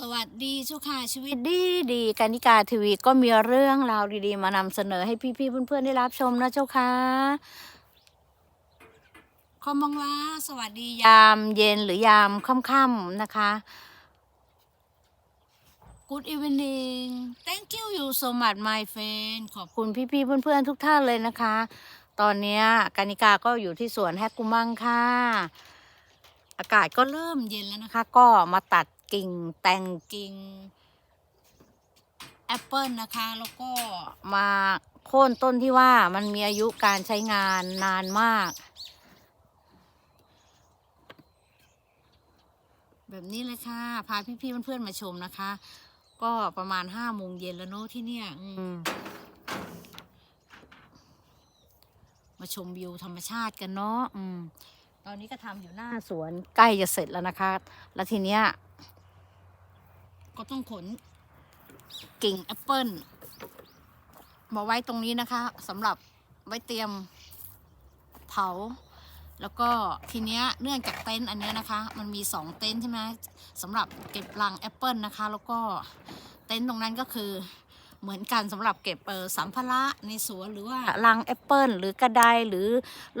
สวัสดีเจ้าค่ะชีวิตดีดีกานิกาทีวีก็มีเรื่องราวดีๆ มานำเสนอให้พี่ๆเพื่อนๆได้รับชมนะเจ้าค่ะคอมบังวาสวัสดียามเย็นหรือยามค่ำๆนะคะ Good evening thank you you so much my friend ขอบขอบคุณพี่ๆเพื่อนๆทุกท่านเลยนะคะ ตอนเนี้ยกานิกาก็อยู่ที่สวนแฮกกุมังค่ะ อากาศก็เริ่มเย็นแล้วนะคะ ก็มาตัด กิ่งแต่งกิ่งแอปเปิลนะคะ แล้วก็มาโค่นต้นที่ว่ามันมีอายุการใช้งานนานมาก แบบนี้เลยค่ะ พาพี่ๆเพื่อนๆมาชมนะคะ ก็ประมาณห้าโมงเย็นแล้วเนอะที่เนี่ยอืมมาชมวิวธรรมชาติกันเนาะอืม ตอนนี้ก็ทำอยู่หน้าสวนใกล้จะเสร็จแล้วนะคะ แล้วทีเนี้ย ก็ต้องขนกิ่งแอปเปิลมาไว้ตรงนี้นะคะสำหรับไว้เตรียมเผา แล้วก็ทีเนี้ยเนื่องจากเต็นท์อันเนี้ยนะคะ มันมีสองเต็นท์ใช่ไหมสำหรับเก็บรังแอปเปิลนะคะ แล้วก็เต็นท์ตรงนั้นก็คือเหมือนกันสำหรับเก็บสัมภาระในสวนหรือว่ารังแอปเปิลหรือกระไดหรือ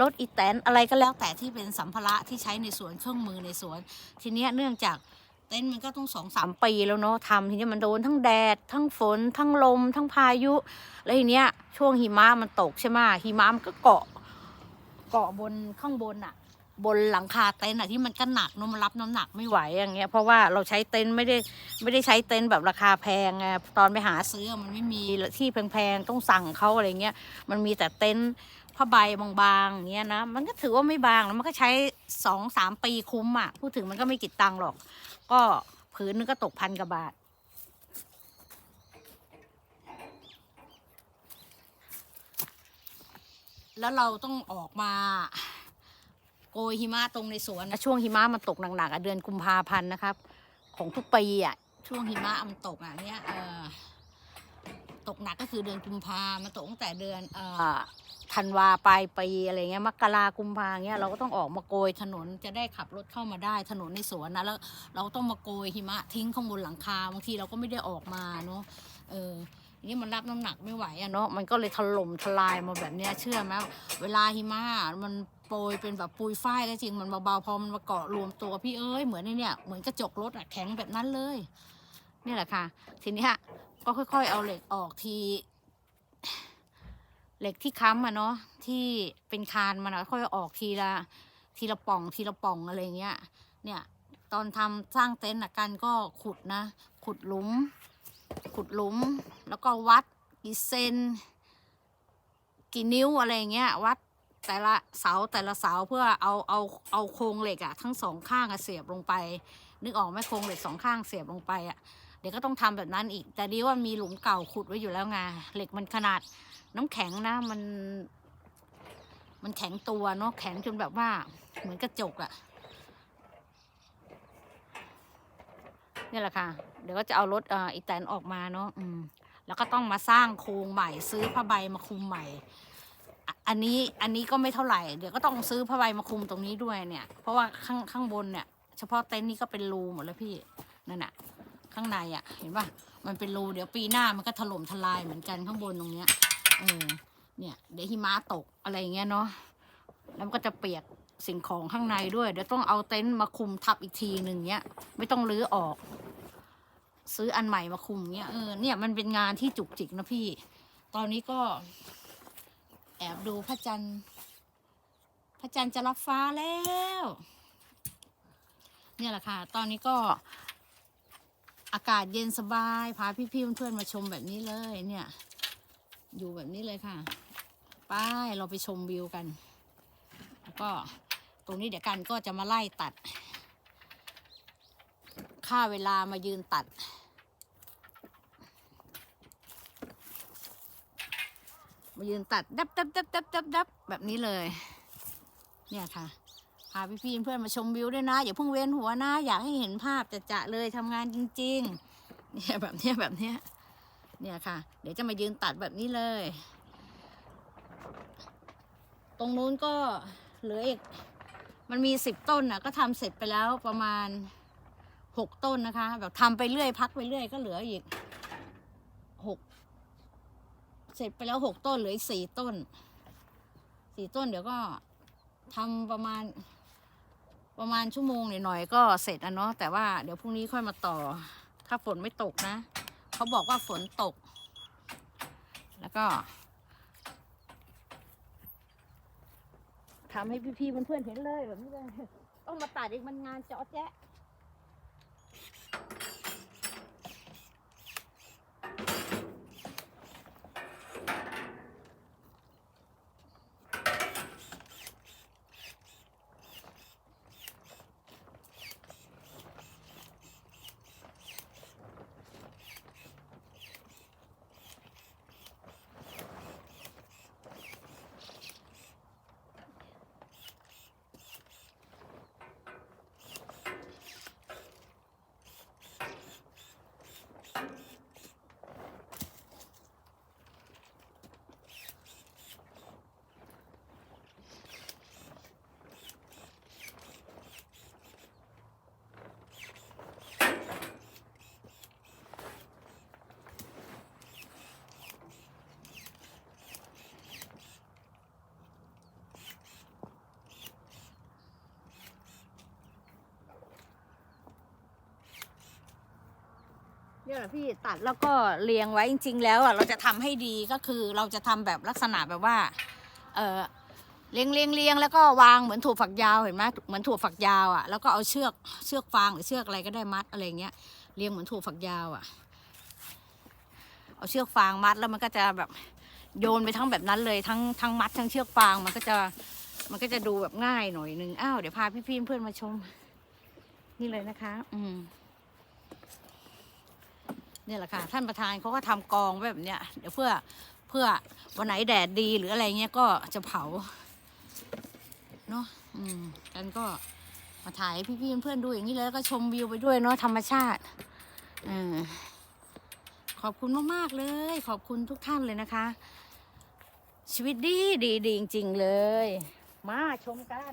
รถอีแตนอะไรก็แล้วแต่ที่เป็นสัมภาระที่ใช้ในสวนเครื่องมือในสวน ทีเนี้ยเนื่องจาก ต็นท์มันก็ต้องสองสามปีแล้วเนาะทำทีนี้มันโดนทั้งแดด ทั้งฝน ทั้งลม ทั้งพายุ แล้วทีเนี้ย ช่วงหิมะมันตกใช่ไหมหิมะมันก็เกาะ เกาะบนข้างบนอะบนหลังคาเต็นท์อะที่มันก็หนักนมันรับน้ำหนักไม่ไหวอย่างเงี้ยเพราะว่าเราใช้เต็นท์ไม่ได้ไม่ได้ใช้เต็นท์แบบราคาแพงไงตอนไปหาซื้อมันไม่มีที่แพงๆต้องสั่งเขาอะไรเงี้ยมันมีแต่เต็นท์ผ้าใบบางๆอย่างเงี้ยนะมันก็ถือว่าไม่บางแล้วมันก็ใช้สองสามปีคุ้มอะพูดถึงมันก็ไม่กี่ตังค์หรอก ก็ผืนนึงก็ตกพันกว่าบาท แล้วเราต้องออกมา โกยหิมะตรงในสวนนะช่วงหิมะมันตกหนักๆอะเดือนกุมภาพันธ์นะครับ ของทุกปีอะช่วงหิมะมันตกอะเนี่ยเอ่อตกหนักก็คือเดือนกุมภามันตกตั้งแต่เดือนเอ่อ ธันวาปลายปีอะไรเงี้ยมกรากุมภาเงี้ยเราก็ต้องออกมาโกยถนนจะได้ขับรถเข้ามาได้ถนนในสวนนะแล้ว เราต้องมาโกยหิมะทิ้งข้างบนหลังคาบางทีเราก็ไม่ได้ออกมาเนาะเออนี้มันรับน้ำหนักไม่ไหวอะเนาะมันก็เลยถล่มทลายมาแบบเนี้ยเชื่อไหมเวลาหิมะมันโปรยเป็นแบบปุยฝ้ายก็จริงมันเบาๆพอมันมาเกาะรวมตัวพี่เอ้ยเหมือนไอ้เนี่ยเหมือนกระจกรถอะแข็งแบบนั้นเลยนี่แหละค่ะ ทีนี้ก็ค่อย ๆ เอาเหล็กออกที เหล็กที่ค้ำอะเนาะที่เป็นคานมันค่อยออกทีละทีละป่องทีละป่องอะไรเงี้ย เนี่ย ตอนทำสร้างเต็นท์อะกันก็ขุดนะ ขุดหลุม ขุดหลุม แล้วก็วัดกี่เซนกี่นิ้วอะไรเงี้ย วัดแต่ละเสาแต่ละเสาเพื่อเอาเอาเอาโครงเหล็กอะทั้งสองข้างอะเสียบลงไป นึกออกไหมโครงเหล็กสองข้างเสียบลงไปอะเดี๋ยวก็ต้องทำแบบนั้นอีก แต่ดีว่ามีหลุมเก่าขุดไว้อยู่แล้วไงเหล็กมันขนาด น้ำแข็งนะมัน มันแข็งตัวเนาะแข็งจนแบบว่า เหมือนกระจกอะนี่แหละค่ะ เดี๋ยวก็จะเอารถออีแตนออกมาเนาะอืม แล้วก็ต้องมาสร้างโครงใหม่ซื้อผ้าใบมาคลุมใหม่ อันนี้อันนี้ก็ไม่เท่าไหร่ เดี๋ยวก็ต้องซื้อผ้าใบมาคลุมตรงนี้ด้วยเนี่ย เพราะว่าข้างข้างบนเนี่ย เฉพาะเต็นท์นี้ก็เป็นรูหมดแล้วพี่นั่นน่ะข้างในอะเห็นป่ะมันเป็นรูเดี๋ยวปีหน้ามันก็ถล่มทลายเหมือนกันข้างบนตรงเนี้ย เออเนี่ย เดี๋ยวหิมะตกอะไรเงี้ยเนาะแล้วก็จะเปียกสิ่งของข้างในด้วย เดี๋ยวต้องเอาเต็นท์มาคุมทับอีกทีหนึ่งเนี้ย ไม่ต้องรื้อออก ซื้ออันใหม่มาคุมเงี้ยเออเนี่ยมันเป็นงานที่จุกจิกนะพี่ ตอนนี้ก็ แอบดูพระจันทร์พระจันทร์จะรับฟ้าแล้ว เนี่ยแหละค่ะ ตอนนี้ก็อากาศเย็นสบาย พาพี่ๆเพื่อนๆมาชมแบบนี้เลยเนี่ย อยู่แบบนี้เลยค่ะไปเราไปชมวิวกัน แล้วก็ตรงนี้เดี๋ยวกันก็จะมาไล่ตัด ค่าเวลามายืนตัด มายืนตัดดับดับดับดับดับดับแบบนี้เลย เนี่ยค่ะพาพี่ๆเพื่อนมาชมวิวด้วยนะ อย่าเพิ่งเว้นหัวนะ อยากให้เห็นภาพจะๆเลยทำงานจริง ๆ เนี่ยแบบเนี้ยแบบเนี้ย เนี่ยค่ะ เดี๋ยวจะมายืนตัดแบบนี้เลย ตรงนู้นก็เหลืออีก มันมีสิบต้นน่ะก็ทำเสร็จไปแล้วประมาณหกต้นนะคะ แบบทำไปเรื่อยพักไปเรื่อยก็เหลืออีกหกเสร็จไปแล้วหกต้นเหลืออีกสี่ต้นสี่ต้นเดี๋ยวก็ทำประมาณประมาณชั่วโมงหน่อยๆก็เสร็จอะเนาะแต่ว่าเดี๋ยวพรุ่งนี้ค่อยมาต่อ ถ้าฝนไม่ตกนะ เขาบอกว่าฝนตก แล้วก็ทำให้พี่ๆเพื่อนๆเห็นเลยแบบนี้เลยต้องมาตัดอีกมันงานเจาะแจ๊ะ เนี่ยแหละพี่ตัดแล้วก็เรียงไว้จริง ๆ แล้วอะเราจะทำให้ดีก็คือเราจะทำแบบลักษณะแบบว่าเออเรียงเรียงเรียงแล้วก็วางเหมือนถั่วฝักยาวเห็นไหมเหมือนถั่วฝักยาวอะแล้วก็เอาเชือกเชือกฟางหรือเชือกอะไรก็ได้มัดอะไรเงี้ยเรียงเหมือนถั่วฝักยาวอะ เอาเชือกฟางมัดแล้วมันก็จะแบบโยนไปทั้งแบบนั้นเลยทั้งทั้งมัดทั้งเชือกฟางมันก็จะมันก็จะดูแบบง่ายหน่อยนึงอ้าวเดี๋ยวพาพี่ๆเพื่อนๆมาชม นี่เลยนะคะ อืม เนี่ยแหละค่ะ ท่านประธานเขาก็ทำกองแบบเนี้ยเดี๋ยวเพื่อเพื่อวันไหนแดดดีหรืออะไรเงี้ยก็จะเผาเนาะอืมกันก็มาถ่ายพี่ๆเพื่อนๆดูอย่างนี้เลยแล้วก็ชมวิวไปด้วยเนาะธรรมชาติเออขอบคุณมากๆเลย ขอบคุณทุกท่านเลยนะคะ ชีวิตดีดีดีจริง ๆ เลย มาชมกัน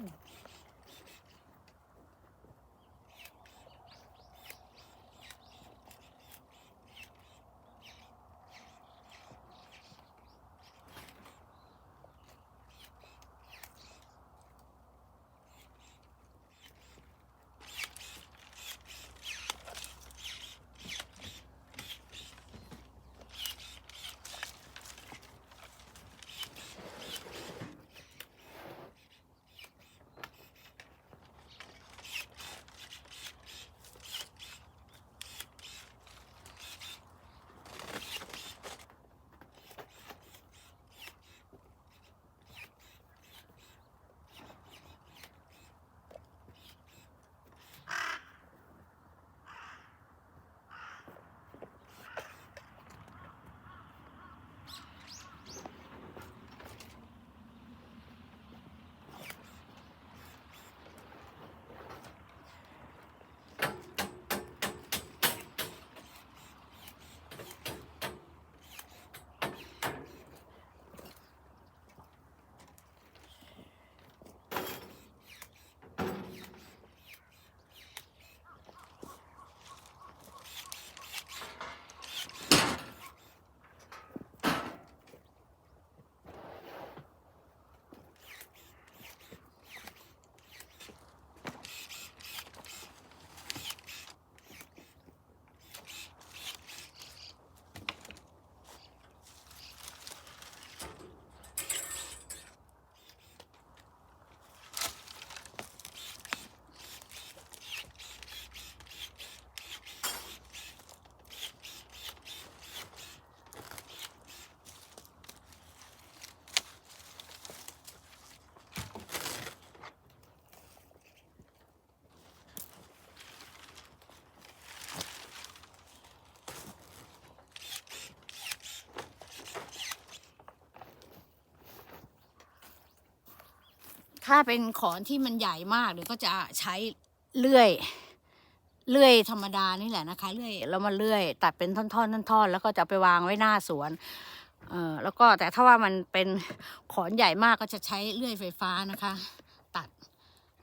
ถ้าเป็นขอนที่มันใหญ่มากเดี๋ยวก็จะใช้เลื่อย เลื่อยธรรมดานี่แหละนะคะ เลื่อยแล้วมาเลื่อย ตัดเป็นท่อนๆท่อนๆแล้วก็จะไปวางไว้หน้าสวนเออแล้วก็แต่ถ้าว่ามันเป็นขอนใหญ่มากก็จะใช้เลื่อยไฟฟ้านะคะ ตัด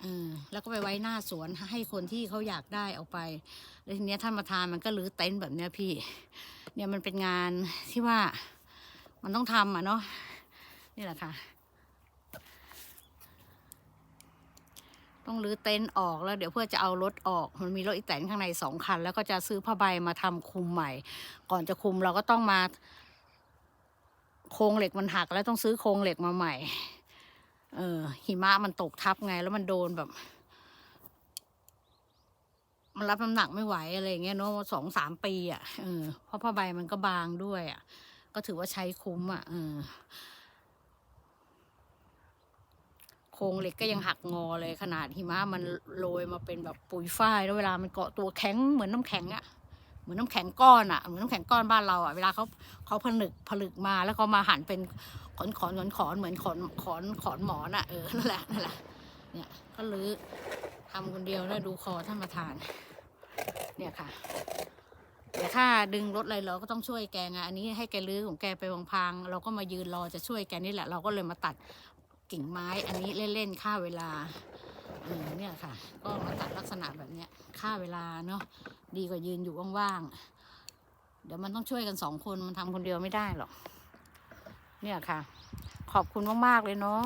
เออแล้วก็ไปไว้หน้าสวนให้คนที่เขาอยากได้เอาไปแล้วทีเนี้ยท่านประธานมันก็รื้อเต็นท์แบบเนี้ยพี่ เนี่ยมันเป็นงานที่ว่ามันต้องทำอะเนาะนี่แหละค่ะ ต้องรื้อเต็นท์ออกแล้วเดี๋ยวเพื่อจะเอารถออก มันมีรถอีแตนข้างในสองคัน แล้วก็จะซื้อผ้าใบมาทำคุมใหม่ ก่อนจะคุมเราก็ต้องมา โครงเหล็กมันหักแล้วต้องซื้อโครงเหล็กมาใหม่ เออ หิมะมันตกทับไง แล้วมันโดนแบบ มันรับน้ำหนักไม่ไหวอะไรเงี้ยเนาะสองสามปีอะ่ะเออเพราะผ้าใบมันก็บางด้วยอะ่ะ ก็ถือว่าใช้คุ้มอะ่ะเออโครงเหล็กก็ยังหักงอเลยขนาดหิมะมันโรยมาเป็นแบบปุ๋ยฝ้ายแล้วเวลามันเกาะตัวแข็งเหมือนน้ำแข็งอะ่ะเหมือนน้ำแข็งก้อนอะ่ะเหมือนน้ำแข็งก้อนบ้านเราอะ่ะเวลาเขาเขาผนึกผลึกมาแล้วเขามาหั่นเป็นขอนขอนขอนขอนเหมือนขอนขอนขอนหมอนอะ่ะเออนั่นแหละนั่นแหละเนี่ยก็ลื้อทำคนเดียวแล้วดูคอท่านประธาน เนี่ยค่ะแต่ถ้าดึงรถอะไรเราก็ต้องช่วยแกไงอันนี้ให้แกลื้อของแกไปวางพางๆเราก็มายืนรอจะช่วยแกนี่แหละ เราก็เลยมาตัด กิ่งไม้อันนี้เล่นๆค่าเวลาเนี่ยค่ะ ก็มาตัดลักษณะแบบเนี้ยค่าเวลาเนาะดีกว่ายืนอยู่ว่างๆเดี๋ยวมันต้องช่วยกันสองคนมันทำคนเดียวไม่ได้หรอกเนี่ยค่ะ ขอบคุณมากๆเลยเนาะ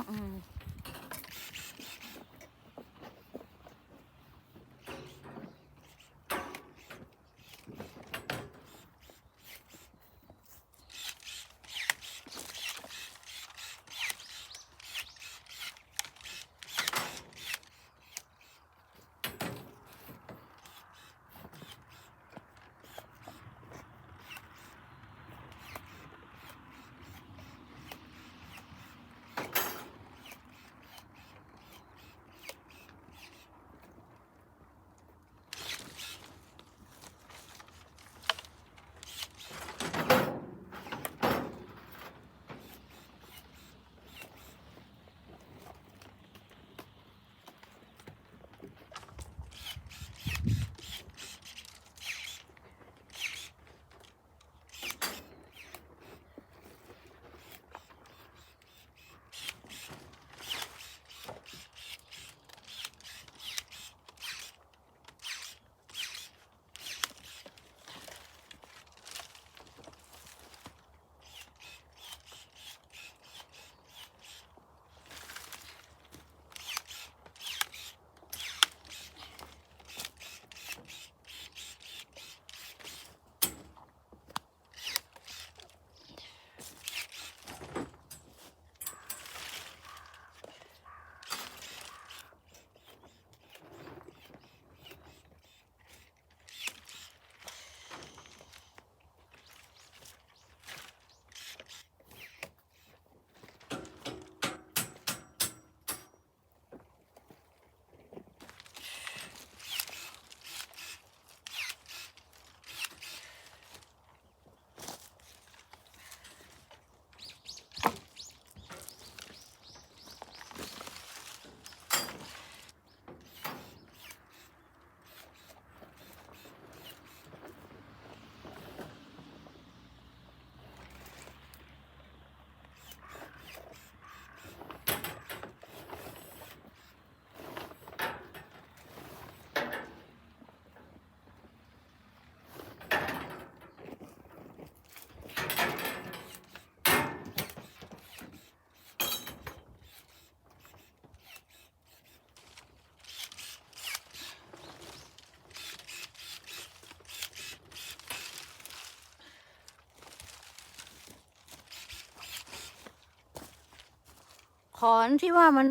อืมขอนที่ว่ามัน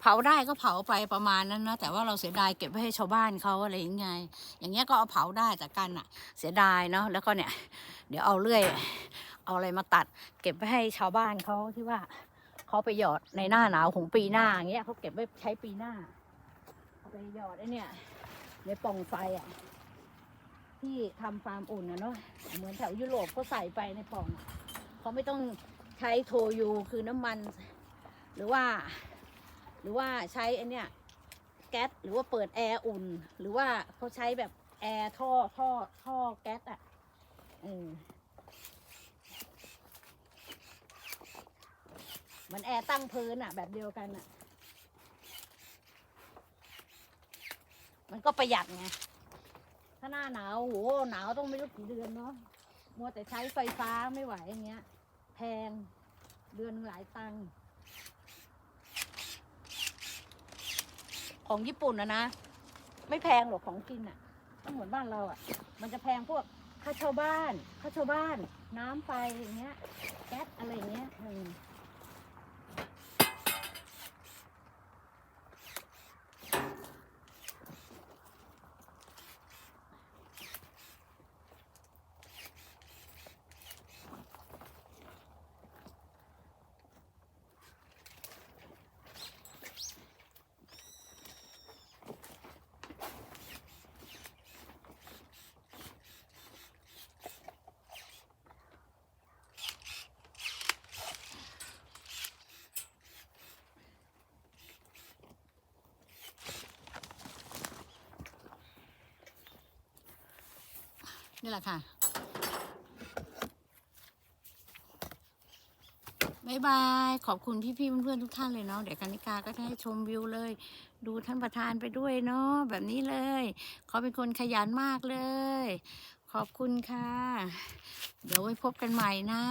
เผาได้ก็เผาไปประมาณนั้นนะแต่ว่าเราเสียดายเก็บไว้ให้ชาวบ้านเขาอะไรอย่างไง อย่างเงี้ยก็เอาเผาได้แต่กันอะเสียดายเนาะแล้วก็เนี่ย เดี๋ยวเอาเลื่อย เอาอะไรมาตัด เก็บไว้ให้ชาวบ้านเขาที่ว่าเขาไปหยอดในหน้าหนาวของปีหน้าอย่างเงี้ยเขาเก็บไว้ใช้ปีหน้าเอาไปหยอดไอ้เนี่ยในป่องไฟอะที่ทำฟาร์มอุ่นนะเนาะเหมือนแถวยุโรปเขาใส่ไปในป่องเขาไม่ต้องใช้โทยูคือน้ำมัน หรือว่า หรือว่าใช้อันเนี้ยแก๊สหรือว่าเปิดแอร์อุ่น หรือว่าเขาใช้แบบแอร์ท่อท่อท่อแก๊สอะเออเหมันแอร์ตั้งพื้นอะ แบบเดียวกันอะ มันก็ประหยัดไงถ้าหน้าหนาวโหหนาวต้องไม่รู้กี่เดือนเนาะมัวแต่ใช้ไฟฟ้าไม่ไหวอย่างเงี้ย แพงเดือนหนึ่งหลายตังค์ ของญี่ปุ่นนะนะ ไม่แพงหรอกของกินอะ่ะไม่เหมือนบ้านเราอะ่ะ มันจะแพงพวกค่าเช่าบ้านค่าเช่าบ้าน น้ำไฟอย่างเงี้ยแก๊สอะไรอย่างเงี้ยอืม นี่แหละค่ะบายบาย ขอบคุณพี่ๆเพื่อนๆทุกท่านเลยเนาะเดี๋ยวกนิกาก็จะให้ชมวิวเลย ดูท่านประธานไปด้วยเนาะแบบนี้เลยเขาเป็นคนขยันมากเลย ขอบคุณค่ะ เดี๋ยวไว้พบกันใหม่นะ